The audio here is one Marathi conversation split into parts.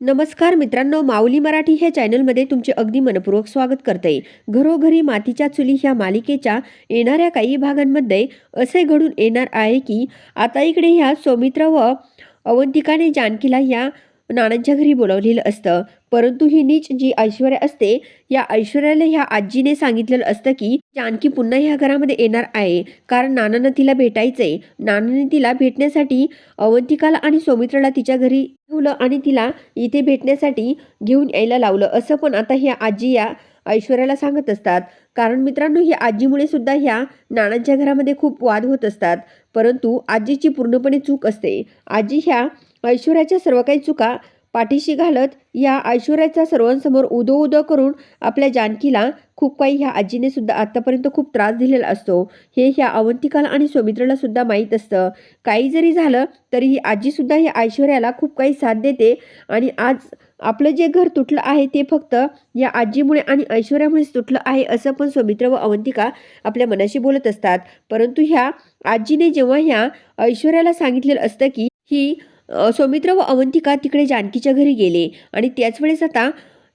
नमस्कार मित्रांनो माऊली मराठी ह्या चॅनलमध्ये तुमचे अगदी मनपूर्वक स्वागत करते. घरोघरी मातीच्या चुली ह्या मालिकेच्या येणाऱ्या काही भागांमध्ये असे घडून येणार आहे की आता इकडे ह्या सौमित्र व अवंतिकाने जानकीला ह्या नानांच्या घरी बोलवलेलं असतं. परंतु ही नीच जी ऐश्वर्या असते या ऐश्वर्याला ह्या आजीने सांगितलेलं असतं की जानकी पुन्हा ह्या घरामध्ये येणार आहे. कारण नानांना तिला भेटायचंय. नानाने तिला भेटण्यासाठी अवंतिकाला आणि सौमित्राला तिच्या घरी ठेवलं आणि तिला इथे भेटण्यासाठी घेऊन यायला लावलं. असं पण आता ह्या आजी या ऐश्वर्याला सांगत असतात. कारण मित्रांनो ह्या आजीमुळे सुद्धा ह्या नानांच्या घरामध्ये खूप वाद होत असतात. परंतु आजीची पूर्णपणे चूक असते. आजी ह्या ऐश्वर्याच्या सर्व काही चुका पाठीशी घालत या ऐश्वर्याचा सर्वांसमोर उदो उदो करून आपल्या जानकीला खूप काही ह्या आजीने सुद्धा आत्तापर्यंत खूप त्रास दिलेला असतो. हे ह्या अवंतिकाला आणि सौमित्राला सुद्धा माहीत असतं. काही जरी झालं तरी ही आजीसुद्धा ह्या ऐश्वर्याला खूप काही साथ देते आणि आज आपलं जे घर तुटलं आहे ते फक्त या आजीमुळे आणि ऐश्वर्यामुळेच तुटलं आहे असं पण सौमित्र व अवंतिका आपल्या मनाशी बोलत असतात. परंतु ह्या आजीने जेव्हा ह्या ऐश्वर्याला सांगितलेलं असतं की ही सौमित्र व अवंतिका तिकडे जानकीच्या घरी गेले आणि त्याच वेळेस आता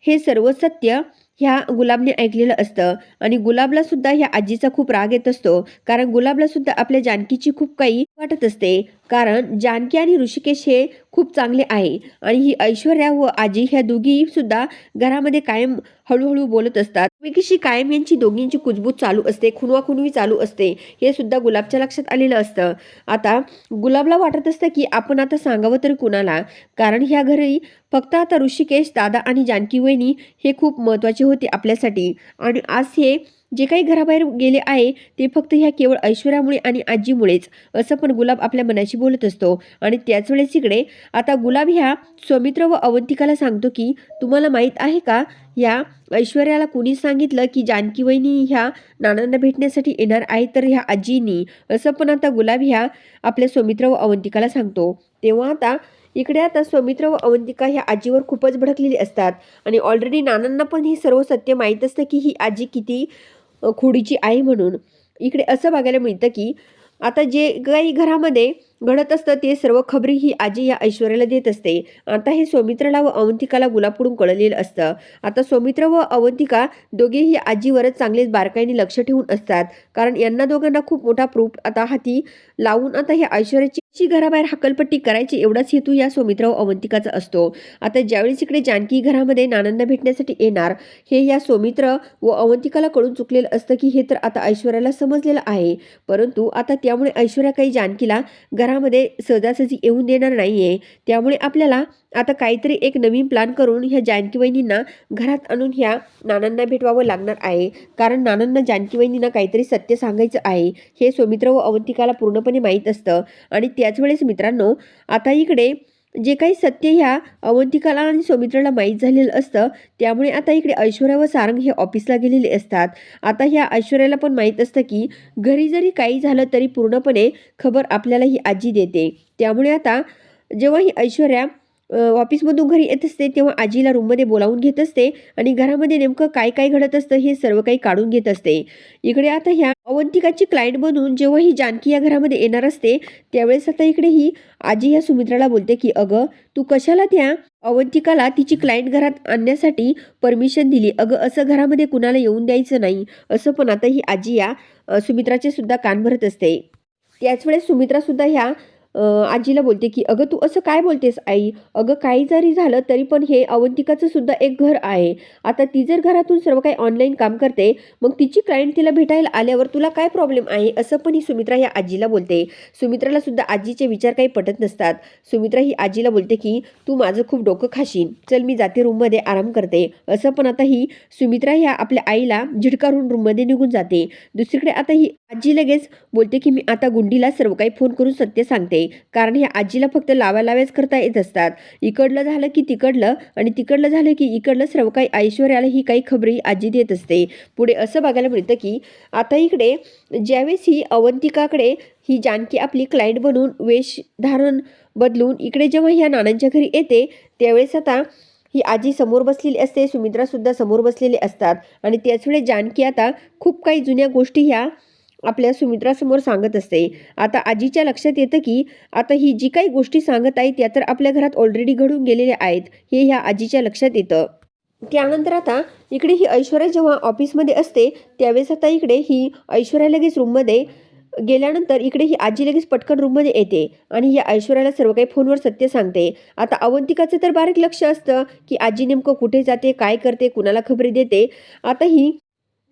हे सर्व सत्य ह्या गुलाबने ऐकलेलं असतं. आणि गुलाबला सुद्धा ह्या आजीचा खूप राग येत असतो. कारण गुलाबला सुद्धा आपल्या जानकीची खूप काही वाटत असते. कारण जानकी आणि ऋषिकेश हे खूप चांगले आहे आणि ही ऐश्वर्या व आजी ह्या दोघी सुद्धा घरामध्ये कायम हळूहळू बोलत असतात. एकमेकीशी कायम यांची दोघींची कुजबूज चालू असते खुनवाखुनवी चालू असते हे सुद्धा गुलाबच्या लक्षात आलेलं असतं. आता गुलाबला वाटत असतं की आपण आता सांगावं तरी कुणाला? कारण ह्या घरी फक्त आता ऋषिकेश दादा आणि जानकी वहिनी हे खूप महत्त्वाचे होते आपल्यासाठी. आणि आज हे जे काही घराबाहेर गेले आहे ते फक्त ह्या केवळ ऐश्वर्यामुळे आणि आजीमुळेच असं पण गुलाब आपल्या मनाशी बोलत असतो. आणि त्याच वेळेस इकडे आता गुलाब ह्या सौमित्र व अवंतिकाला सांगतो की तुम्हाला माहीत आहे का या ऐश्वर्याला कुणी सांगितलं की जानकी वहिनी ह्या नानांना भेटण्यासाठी येणार आहे तर ह्या आजीनी? असं पण आता गुलाब ह्या आपल्या सौमित्र व अवंतिकाला सांगतो. तेव्हा आता इकडे आता सौमित्र व अवंतिका ह्या आजीवर खूपच भडकलेली असतात. आणि ऑलरेडी नानांना पण हे सर्व सत्य माहीत असतं की ही आजी किती खोडीची आहे म्हणून. इकडे असं बघायला मिळतं की आता जे काही घरामध्ये घडत असतं ते सर्व खबरी ही आजी या ऐश्वर्याला देत असते. आता हे सौमित्राला व अवंतिकाला गुलापुडून कळलेलं असतं. आता सौमित्र व अवंतिका दोघेही आजीवरच चांगलेच बारकाईने लक्ष ठेवून असतात. कारण यांना दोघांना खूप मोठा प्रूफ आता हाती लावून आता हे ऐश्वर्याची जी घराबाहेर हकलपट्टी करायची एवढाच हेतू या सौमित्र व अवंतिकाचा असतो. आता ज्यावेळेस इकडे जानकी घरामध्ये नानांना भेटण्यासाठी येणार हे या सौमित्र व अवंतिकाला कळून चुकलेलं असतं की हे तर आता ऐश्वर्याला समजलेलं आहे. परंतु आता त्यामुळे ऐश्वर्या काही जानकीला घरामध्ये सहजासहजी येऊन देणार नाहीये. त्यामुळे आपल्याला आता काहीतरी एक नवीन प्लॅन करून ह्या जानकी वहिनींना घरात आणून ह्या नानांना भेटवावं लागणार आहे. कारण नानांना जानकी वहिनींना काहीतरी सत्य सांगायचं आहे हे सौमित्र व अवंतिकाला पूर्णपणे माहीत असतं. आणि त्याच वेळेस मित्रांनो आता इकडे जे काही सत्य ह्या अवंतिकाला आणि सौमित्राला माहीत झालेलं असतं त्यामुळे आता इकडे ऐश्वर्या व सारंग हे ऑफिसला गेलेले असतात. आता ह्या ऐश्वर्याला पण माहीत असतं की घरी जरी काही झालं तरी पूर्णपणे खबर आपल्याला ही आजी देते. त्यामुळे आता जेव्हा ही ऐश्वर्या ऑफिसमधून घरी येत असते तेव्हा आजीला रूममध्ये बोलावून घेत असते आणि घरामध्ये नेमकं काय काय घडत असतं हे सर्व काही काढून घेत असते. इकडे आता ह्या अवंतिकाची क्लायंट बनून जेव्हा ही जानकी या घरामध्ये येणार असते त्यावेळेस आता इकडे ही आजी या सुमित्राला बोलते की अगं तू कशाला त्या अवंतिकाला तिची क्लायंट घरात आणण्यासाठी परमिशन दिली? अगं असं घरामध्ये कुणाला येऊन द्यायचं नाही. असं पण आता ही आजी या सुमित्राचे सुद्धा कान भरत असते. त्याच वेळेस सुमित्रा सुद्धा ह्या आजीला बोलते की अगं तू असं काय बोलतेस आई? अगं काही जरी झालं तरी पण हे अवंतिकाचं सुद्धा एक घर आहे. आता ती जर घरातून सर्व काही ऑनलाईन काम करते मग तिची क्लायंट तिला भेटायला आल्यावर तुला काय प्रॉब्लेम आहे? असं पण ही सुमित्रा ह्या आजीला बोलते. सुमित्राला सुद्धा आजीचे विचार काही पटत नसतात. सुमित्रा ही आजीला बोलते की तू माझं खूप डोकं खाशीन चल मी जाते रूममध्ये आराम करते. असं पण आता ही सुमित्रा ह्या आपल्या आईला झिडकारून रूममध्ये निघून जाते. दुसरीकडे आता ही आजी लगेच बोलते की मी आता गुंडीला सर्व काही फोन करून सत्य सांगते. कारण ह्या आजीला फक्त लावा लाव्याच करता येत असतात. इकडलं झालं की तिकडलं आणि तिकडलं झालं की इकडलं सर्व काही ऐश्वर्याला ही काही खबरी आजी देत असते. पुढे असं बघायला मिळतं की आता इकडे ज्यावेळेस ही अवंतिकाकडे ही जानकी आपली क्लायंट बनून वेश धारण बदलून इकडे जेव्हा ह्या नानांच्या घरी येते त्यावेळेस आता ही आजी समोर बसलेली असते सुमित्रासुद्धा समोर बसलेले असतात. आणि त्याच वेळेस जानकी आता खूप काही जुन्या गोष्टी ह्या आपल्या सुमित्रासमोर सांगत असते. आता आजीच्या लक्षात येतं की आता ही जी काही गोष्टी सांगत आहे त्या तर आपल्या घरात ऑलरेडी घडून गेलेल्या आहेत. हे ह्या आजीच्या लक्षात येतं. त्यानंतर आता इकडे ही ऐश्वर्या जेव्हा ऑफिसमध्ये असते त्यावेळेस आता इकडे ही ऐश्वर्या लगेच रूममध्ये गेल्यानंतर इकडे ही आजी लगेच पटकन रूममध्ये येते आणि या ऐश्वर्याला सर्व काही फोनवर सत्य सांगते. आता अवंतिकाचं तर बारीक लक्ष असतं की आजी नेमकं कुठे जाते काय करते कुणाला खबरी देते. आता ही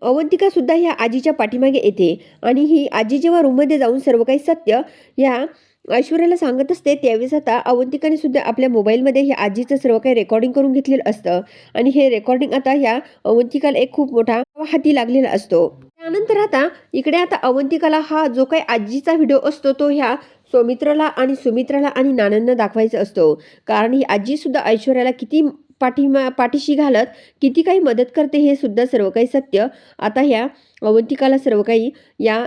अवंतिका सुद्धा ह्या आजीच्या पाठीमागे येते. आणि ही आजी जेव्हा रूममध्ये जाऊन सर्व काही सत्य ह्या ऐश्वर्याला सांगत असते त्यावेळेस आता अवंतिकाने सुद्धा आपल्या मोबाईलमध्ये ह्या आजीचं सर्व काही रेकॉर्डिंग करून घेतलेलं असतं. आणि हे रेकॉर्डिंग आता ह्या अवंतिकाला एक खूप मोठा हाती लागलेला असतो. त्यानंतर आता इकडे आता अवंतिकाला हा जो काही आजीचा व्हिडिओ असतो तो ह्या सौमित्राला आणि सुमित्राला आणि नानांना दाखवायचा असतो. कारण ही आजी सुद्धा ऐश्वर्याला किती पाठीमा पाठीशी घालत किती काही मदत करते हे सुद्धा सर्व काही सत्य. आता ह्या अवंतिकाला सर्व काही या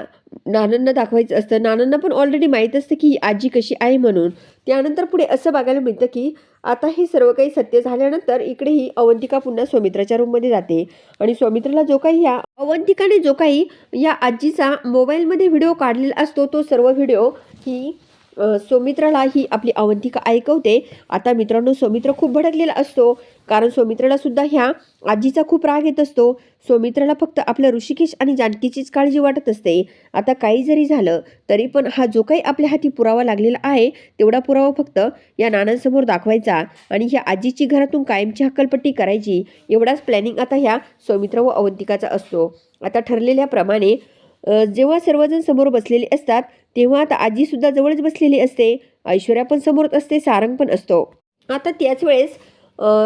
नानांना दाखवायचं असतं. नानांना पण ऑलरेडी माहीत असतं की ही आजी कशी आहे म्हणून. त्यानंतर पुढे असं बघायला मिळतं की आता हे सर्व काही सत्य झाल्यानंतर इकडे ही अवंतिका पुन्हा सौमित्राच्या रूममध्ये जाते. आणि सौमित्राला जो काही या अवंतिकाने जो काही या आजीचा मोबाईलमध्ये व्हिडिओ काढलेला असतो तो सर्व व्हिडिओ ही सौमित्राला ही आपली अवंतिका ऐकवते. आता मित्रांनो सौमित्र खूप भडकलेला असतो. कारण सौमित्राला सुद्धा ह्या आजीचा खूप राग येत असतो. सौमित्राला फक्त आपल्या ऋषिकेश आणि जानकीचीच काळजी वाटत असते. आता काही जरी झालं तरी पण हा जो काही आपल्या हाती पुरावा लागलेला आहे तेवढा पुरावा फक्त या नानांसमोर दाखवायचा आणि ह्या आजीची घरातून कायमची हक्कलपट्टी करायची. एवढाच प्लॅनिंग आता ह्या सौमित्र व अवंतिकाचा असतो. आता ठरलेल्याप्रमाणे जेव्हा सर्वजण समोर बसलेले असतात तेव्हा आता आजीसुद्धा जवळच बसलेली असते. ऐश्वर्या पण समोरच असते सारंग पण असतो. आता त्याच वेळेस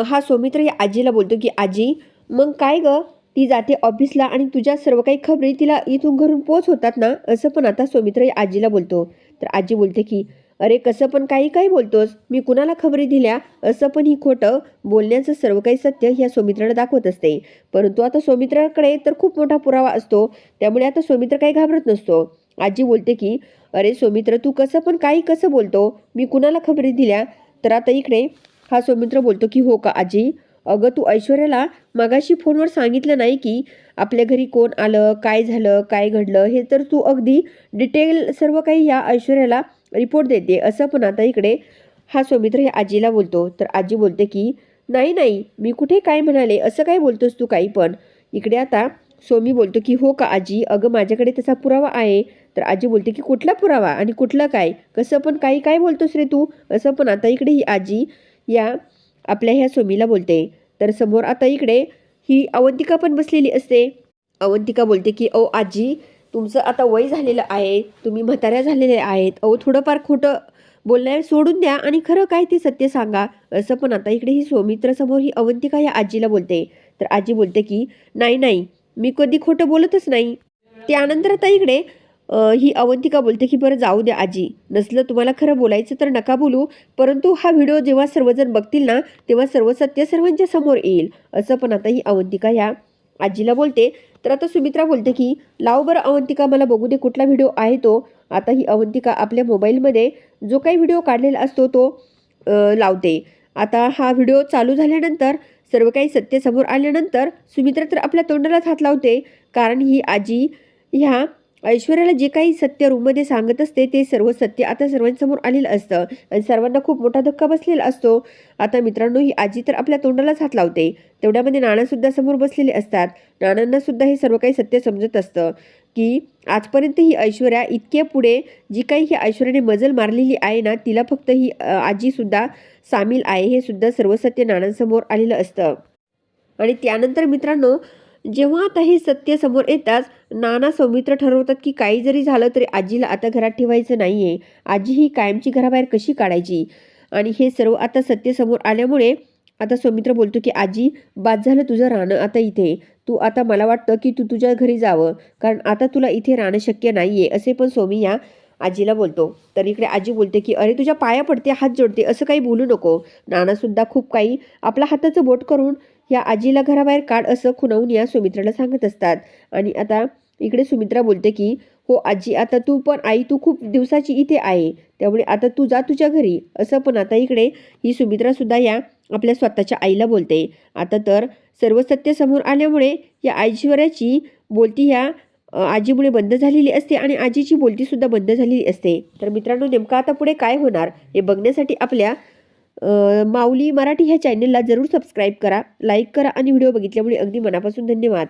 हा सौमित्र या आजीला बोलतो की आजी मग काय ग? ती जाते ऑफिसला आणि तुझ्या सर्व काही खबरी तिला इथून घरून पोच होतात ना? असं पण आता सौमित्र या आजीला बोलतो. तर आजी बोलते की अरे कसं पण काही काही बोलतोस. मी कुणाला खबरी दिल्या? असं पण ही खोटं बोलण्याचं सर्व काही सत्य ह्या सौमित्राला दाखवत असते. परंतु आता सौमित्राकडे तर खूप मोठा पुरावा असतो. त्यामुळे आता सौमित्र काही घाबरत नसतो. आजी बोलते की अरे सौमित्र तू कसं पण काही कसं बोलतो? मी कुणाला खबरी दिल्या? तर आता इकडे हा सौमित्र बोलतो की हो का आजी? अगं तू ऐश्वर्याला मगाशी फोनवर सांगितलं नाही की आपल्या घरी कोण आलं काय झालं काय घडलं? हे तर तू अगदी डिटेल सर्व काही या ऐश्वर्याला रिपोर्ट देते. असं पण आता इकडे हा सौमित्र हे आजीला बोलतो. तर आजी बोलते की नाही नाही मी कुठे काय म्हणाले? असं काय बोलतोस तू काही पण? इकडे आता सोमी बोलतो की हो का आजी? अगं माझ्याकडे तसा पुरावा आहे. तर आजी बोलते की कुठला पुरावा आणि कुठलं काय? कसं पण काही काय बोलतोस रे तू? असं पण आता इकडे ही आजी या आपल्या ह्या सोमीला बोलते. तर समोर आता इकडे ही अवंतिका पण बसलेली असते. अवंतिका बोलते की ओ आजी तुमचं आता वय झालेलं आहे. तुम्ही म्हाताऱ्या झालेल्या आहेत. अहो थोडंफार खोटं बोलण्या सोडून द्या आणि खरं काय ते सत्य सांगा. असं पण आता इकडे ही सौमित्रासमोर ही अवंतिका या आजीला बोलते. तर आजी बोलते की नाही नाही. मी कधी खोटं बोलतच नाही. त्यानंतर आता इकडे ही अवंतिका बोलते की बरं जाऊ द्या आजी. नसलं तुम्हाला खरं बोलायचं तर नका बोलू. परंतु हा व्हिडिओ जेव्हा सर्वजण बघतील ना तेव्हा सर्व सत्य सर्वांच्या समोर येईल. असं पण आता ही अवंतिका ह्या आजीला बोलते. तर आता सुमित्रा बोलते की लाव बरं अवंतिका मला बघू दे कुठला व्हिडिओ आहे तो. आता ही अवंतिका आपल्या मोबाईलमध्ये जो काही व्हिडिओ काढलेला असतो तो लावते. आता हा व्हिडिओ चालू झाल्यानंतर सर्व काही सत्य समोर आल्यानंतर सुमित्रा तर आपल्या तोंडालाच हात लावते. कारण ही आजी ह्या ऐश्वर्याला जे काही सत्य रूममध्ये सांगत असते ते सर्व सत्य आता सर्वांसमोर आलेलं असतं. आणि सर्वांना खूप मोठा धक्का बसलेला असतो. आता मित्रांनो ही आजी तर आपल्या तोंडालाच हात लावते. तेवढ्यामध्ये नानासुद्धा समोर बसलेले असतात. नानांनासुद्धा हे सर्व काही सत्य समजत असतं. की आजपर्यंत ही ऐश्वर्या इतक्या पुढे जी काही ही ऐश्वर्याने मजल मारलेली आहे ना तिला फक्त ही आजीसुद्धा सामील आहे. हे सुद्धा सर्व सत्य नानांसमोर आलेलं असतं. आणि त्यानंतर मित्रांनो जेव्हा आता हे सत्य समोर येताच नाना सौमित्र ठरवतात की काही जरी झालं तरी आजीला आता घरात ठेवायचं नाही आहे आजी ही कायमची घराबाहेर कशी काढायची? आणि हे सर्व आता सत्य समोर आल्यामुळे आता सौमित्र बोलतो की आजी बाद झालं तुझं राहणं आता इथे. तू आता मला वाटतं की तू तुझ्या घरी जावं. कारण आता तुला इथे राहणं शक्य नाही आहे असे पण सोमी या आजीला बोलतो. तर इकडे आजी बोलते की अरे तुझ्या पाया पडते हात जोडते असं काही बोलू नको. नानासुद्धा खूप काही आपला हाताचं बोट करून या आजीला घराबाहेर काढ असं खुणावून या सुमित्राला सांगत असतात. आणि आता इकडे सुमित्रा बोलते की हो आजी आता तू पण आई तू खूप दिवसाची इथे आहे. त्यामुळे आता तू जा तुझ्या घरी. असं पण आता इकडे ही सुमित्रासुद्धा या आपल्या स्वतःच्या आईला बोलते. आता तर सर्व सत्य समोर आल्यामुळे या ऐश्वर्याची बोलती ह्या आजीमुळे बंद झालेली असते आणि आजीची बोलतीसुद्धा बंद झालेली असते. तर मित्रांनो नेमकं आता पुढे काय होणार हे बघण्यासाठी आपल्या माऊली मराठी ह्या चॅनलला जरूर सबस्क्राईब करा लाईक करा आणि व्हिडिओ बघितल्यामुळे अगदी मनापासून धन्यवाद.